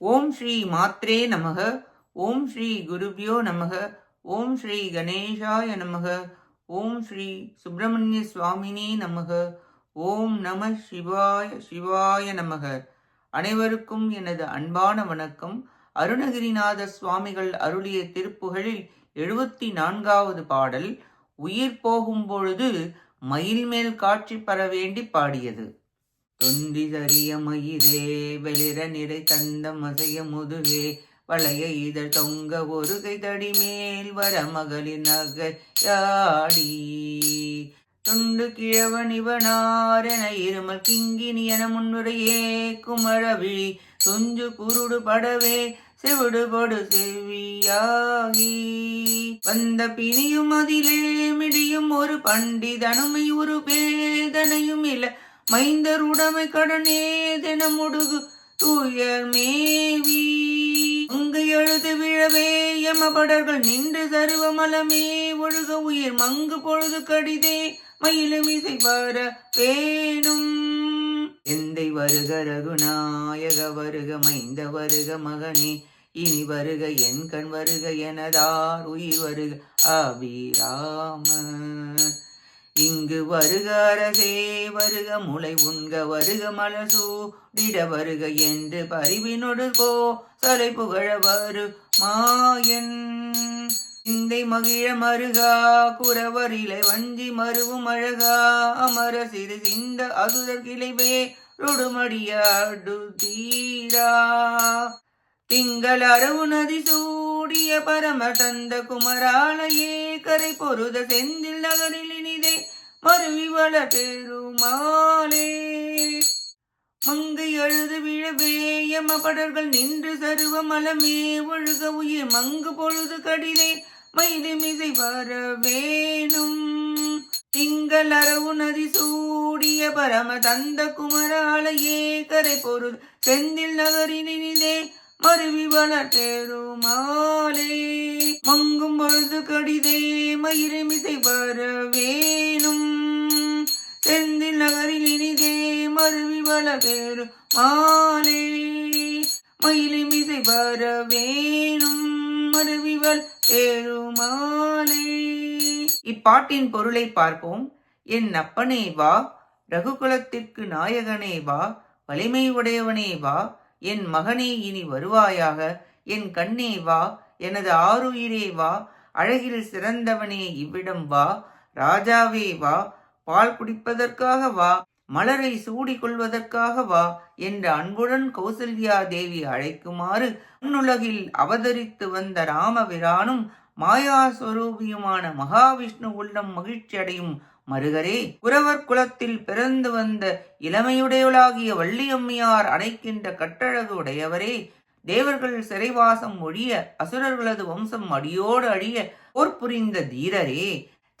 ஓம் ஸ்ரீ மாத்ரே நமக ஓம் ஸ்ரீ குருபியோ நமக ஓம் ஸ்ரீ கணேஷாய நமக ஓம் ஸ்ரீ சுப்பிரமணிய சுவாமினே நமக ஓம் நம சிவாய சிவாய நமக. அனைவருக்கும் எனது அன்பான வணக்கம். அருணகிரிநாத சுவாமிகள் அருளிய திருப்புகளில் எழுபத்தி நான்காவது பாடல் உயிர் போகும் பொழுது மயில் மேல் காட்சி பெற வேண்டி பாடியது. தொந்தி சரிய மயிரே வெளிர நிறை தந்த மசைய முதுகே வளைய இதழ் தொங்க ஒரு கை தடி மேல் வர மகளிர் நகையாடி. துண்டு கிழவன் இவனாரென இருமல் கிங்கினி என முன்னுரையே குமரவிழி துஞ்சு குருடு படவே செவிடு படு செவியாகி. வந்த பிணியும் அதிலே மிடியும் ஒரு பண்டிதனுமை ஒரு பேதனையும் இல்லை மைந்தர் உடைமை கடனே தினமுடுகு தூயர் மேவி. அங்கு எழுது விழவே எமபடர்கள் நின்று சருவமலமே ஒழுக உயிர் மங்கு பொழுது கடிதே மயிலும் இசை வர வேணும். எந்தை வருக ரகுநாயக வருக மைந்த வருக மகனே இனி வருக என் கண் வருக எனதார் உயிர் வருக அபிராம. இங்கு வருக அரசே வருக முளை உண்க வருக மலசூடிட வருக என்று பரிவினொடு கோ சலை புகழ வரு மாயன். சிந்தை மகிழ மருகா குறவரிலை வஞ்சி மருவும் அழகா அமர சிறு சிந்த அசுதர் கிளைவே ருடுமடியாடு தீரா. திங்கள் அரவு நதி சூடிய பரம தந்த குமராலயே கரை பொருத செந்தில் நகரில் இனிதே மருவி வள பெருமாளே. மங்கை அழுது விழவே எமபடர்கள் நின்று சருவ மலமே ஒழுக உயிர் மங்கு பொழுது கடிதே மயிலுமிசை மிசை வேணும் திங்கள் அரவு நதி சூடிய பரம தந்த குமராலயே கரை பொருள் செந்தில் நகரினிதே மருவி வளர்த்தேருமாலே மங்கும் பொழுது கடிதே மயிலுமிசை வர செந்தில் நகரில் இனிதே மருவி வளர்த்தேரு மாலே. மயிலுமிசை வர வேணும் மருவிவள் பெருமாளே இப்பாட்டின் பொருளை பார்ப்போம். என் அப்பனே வா ரகுகுலத்திற்கு நாயகனே வா வலிமை உடையவனே வா என் மகனே இனி வருவாயாக. என் கண்ணே வா எனது ஆருயிரே வா அழகில் சிறந்தவனே இவ்விடம் வா. ராஜாவே வா பால் குடிப்பதற்காக வா மலரை சூடிக்கொள்வதற்காக வா என்று அன்புடன் கௌசல்யா தேவி அழைக்குமாறு உன்னுலகில் அவதரித்து வந்த ராமபிரானும் மாயாஸ்வரூபியுமான மகாவிஷ்ணு உள்ளம் மகிழ்ச்சி அடையும் மருகரே குரவர் குலத்தில் பிறந்து வந்த இளமையுடையவளாகிய வள்ளியம்மையார் அணைக்கின்ற கட்டழகு உடையவரே தேவர்கள் சிறைவாசம் ஒழிய அசுரர்களது வம்சம் அடியோடு அழிய போர் புரிந்த தீரரே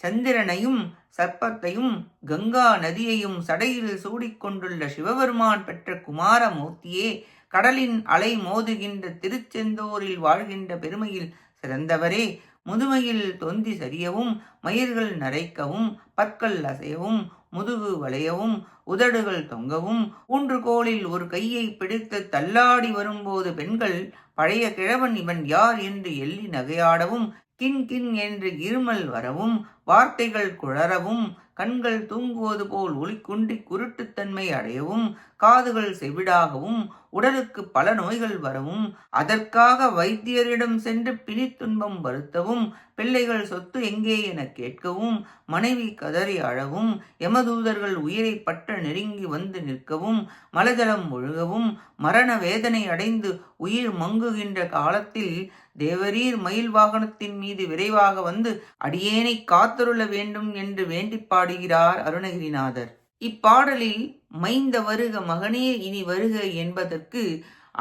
சந்திரனையும் சர்ப்பத்தையும் கங்கா நதியையும் சடையில் சூடிக்கொண்டுள்ள சிவபெருமான் பெற்ற குமாரமூர்த்தியே கடலின் அலை மோதுகின்ற திருச்செந்தூரில் வாழ்கின்ற பெருமையில் சிறந்தவரே முதுமையில் தொந்தி சரியவும் மயிர்கள் நரைக்கவும் பற்கள் அசையவும் முதுகு வளையவும் உதடுகள் தொங்கவும் ஊன்றுகோலில் ஒரு கையை பிடித்து தள்ளாடி வரும்போது பெண்கள் பழைய கிழவன் இவன் யார் என்று எள்ளி நகையாடவும் கின் கின் என்று இருமல் வரவும் வார்த்தைகள் குழறவும் கண்கள் தூங்குவது போல் ஒளிக்குன்றி குருட்டுத்தன்மை அடையவும் காதுகள் செவிடாகவும் உடலுக்கு பல நோய்கள் வரவும் அதற்காக வைத்தியரிடம் சென்று பிணித்துன்பம் வருத்தவும் பிள்ளைகள் சொத்து எங்கே என கேட்கவும் மனைவி கதறி அழவும் யமதூதர்கள் உயிரை பற்ற நெருங்கி வந்து நிற்கவும் மலஜலம் ஒழுகவும் மரண வேதனை அடைந்து உயிர் மங்குகின்ற காலத்தில் தேவரீர் மயில் வாகனத்தின் மீது விரைவாக வந்து அடியேனை காத்தருள வேண்டும் என்று வேண்டிப்பாடு பாடுகிறார் அருணகிரிநாதர். இப்பாடலில் மைந்த வருக மகனே இனி வருக என்பதற்கு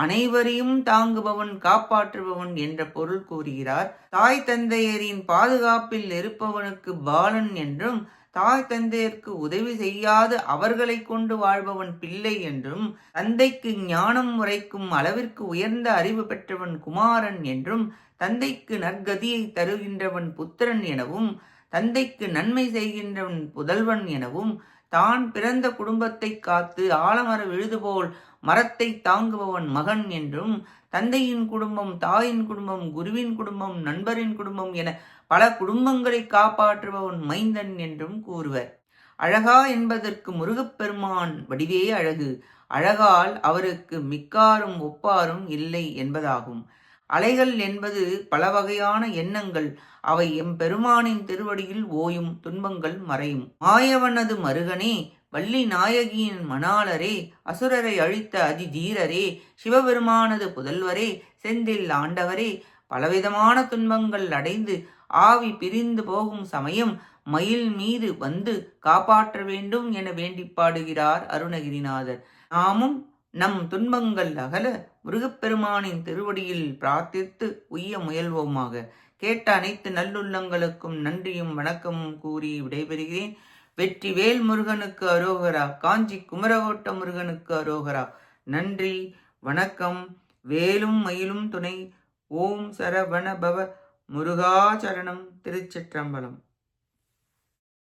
அனைவரையும் தாங்குபவன் காப்பாற்றுபவன் என்ற பொருள் கூறுகிறார். தாய் தந்தையரின் பாதுகாப்பில் இருப்பவனுக்கு பாலன் என்றும் தாய் தந்தையருக்கு உதவி செய்யாது அவர்களை கொண்டு வாழ்பவன் பிள்ளை என்றும் தந்தைக்கு ஞானம் உரைக்கும் அளவிற்கு உயர்ந்த அறிவு பெற்றவன் குமாரன் என்றும் தந்தைக்கு நற்கதியை தருகின்றவன் புத்திரன் எனவும் தந்தைக்கு நன்மை செய்கின்றவன் புதல்வன் எனவும் தான் பிறந்த குடும்பத்தை காத்து ஆலமர எழுதுபோல் மரத்தை தாங்குபவன் மகன் என்றும் தந்தையின் குடும்பம் தாயின் குடும்பம் குருவின் குடும்பம் நண்பரின் குடும்பம் என பல குடும்பங்களை காப்பாற்றுபவன் மைந்தன் என்றும் கூறுவர். அழகா என்பதற்கு முருகப்பெருமான் வடிவே அழகு. அழகால் அவருக்கு மிக்காரும் ஒப்பாரும் இல்லை என்பதாகும். அலைகள் என்பது பல வகையான எண்ணங்கள். அவை எம்பெருமானின் திருவடியில் ஓயும் துன்பங்கள் மறையும். மாயவனது மருகனே வள்ளி நாயகியின் மணாளரே அசுரரை அழித்த அதிதீரரே சிவபெருமானது புதல்வரே செந்தில் ஆண்டவரே பலவிதமான துன்பங்கள் அடைந்து ஆவி பிரிந்து போகும் சமயம் மயில் மீது வந்து காப்பாற்ற வேண்டும் என வேண்டி பாடுகிறார் அருணகிரிநாதர். நாமும் நம் துன்பங்கள் அகல முருகப்பெருமானின் திருவடியில் பிரார்த்தித்து உய்ய முயல்வோமாக. கேட்ட அனைத்து நல்லுள்ளங்களுக்கும் நன்றியும் வணக்கமும் கூறி விடைபெறுகிறேன். வெற்றி வேல் முருகனுக்கு அரோகரா காஞ்சி குமரகோட்ட முருகனுக்கு அரோகரா. நன்றி வணக்கம் வேலும் மயிலும் துணை. ஓம் சரவண பவ முருகாச்சரணம் திருச்சிற்றம்பலம்.